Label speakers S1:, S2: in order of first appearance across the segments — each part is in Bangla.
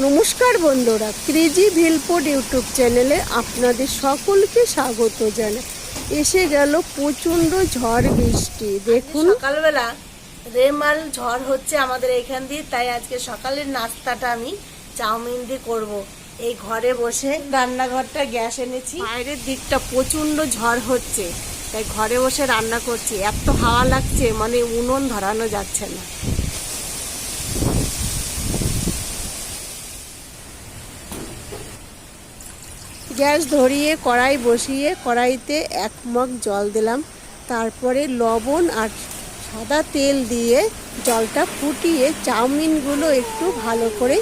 S1: নমস্কার বন্ধুরা ক্রেজি ভেলপোড ইউটিউব চ্যানেলে আপনাদের সকলকে স্বাগত জানাই। এসে গেল প্রচণ্ড ঝড় বৃষ্টি। দেখুন।
S2: সকালবেলা রেমাল ঝড় হচ্ছে আমাদের এখান দিয়ে তাই আজকে সকালের নাস্তাটা আমি চাউমিন দিয়ে করব। এই ঘরে বসে রান্নাঘরটা গ্যাস এনেছি। বাইরের দিকটা প্রচণ্ড ঝড় হচ্ছে তাই ঘরে বসে রান্না করছি। এত হাওয়া লাগছে মানে উনুন ধরানো যাচ্ছে না।
S1: গ্যাস ধরিয়ে, কড়াই বসিয়ে, কড়াইতে এক মগ জল দিলাম। তারপরে লবণ আর সাদা তেল দিয়ে জলটা ফুটিয়ে চাউমিনগুলো একটু ভালো করে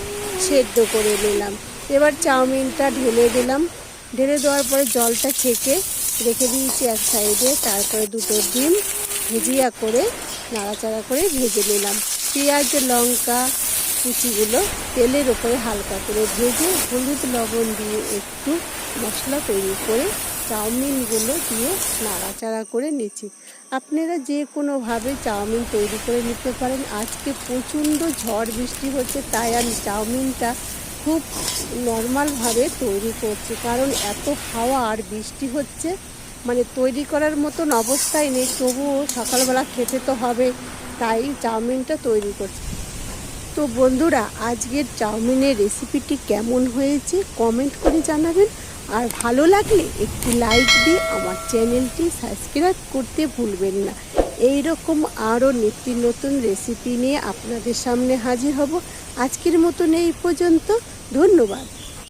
S1: সেদ্ধ করে নিলাম। এবার চাউমিনটা ঢেলে দিলাম। ঢেলে দেওয়ার পরে জলটা ছেঁকে রেখে দিয়েছি এক সাইডে। তারপরে দুটো ডিম ভেজিয়া করে, নাড়াচাড়া করে ভেজে নিলাম। পেঁয়াজ, লঙ্কা কুচিগুলো তেলের ওপরে হালকা করে ভেজে হলুদ লবণ দিয়ে একটু মশলা তৈরি করে চাউমিনগুলো দিয়ে নাড়াচাড়া করে নিচ্ছি। আপনারা যে কোনোভাবে চাউমিন তৈরি করে নিতে পারেন। আজকে প্রচণ্ড ঝড় বৃষ্টি হচ্ছে, তাই আমি চাউমিনটা খুব নর্মালভাবে তৈরি করছি। কারণ এত হাওয়া আর বৃষ্টি হচ্ছে মানে তৈরি করার মতন অবস্থায় নেই। তবুও সকালবেলা খেতে তো হবে, তাই চাউমিনটা তৈরি করছি। তো বন্ধুরা, আজকের চাউমিনের রেসিপিটি কেমন হয়েছে কমেন্ট করে জানাবেন। আর ভালো লাগলে একটি লাইক দিয়ে আমার চ্যানেলটি সাবস্ক্রাইব করতে ভুলবেন না। এই রকম আরও নিত্য নতুন রেসিপি নিয়ে আপনাদের সামনে হাজির হব। আজকের মতন এই পর্যন্ত। ধন্যবাদ।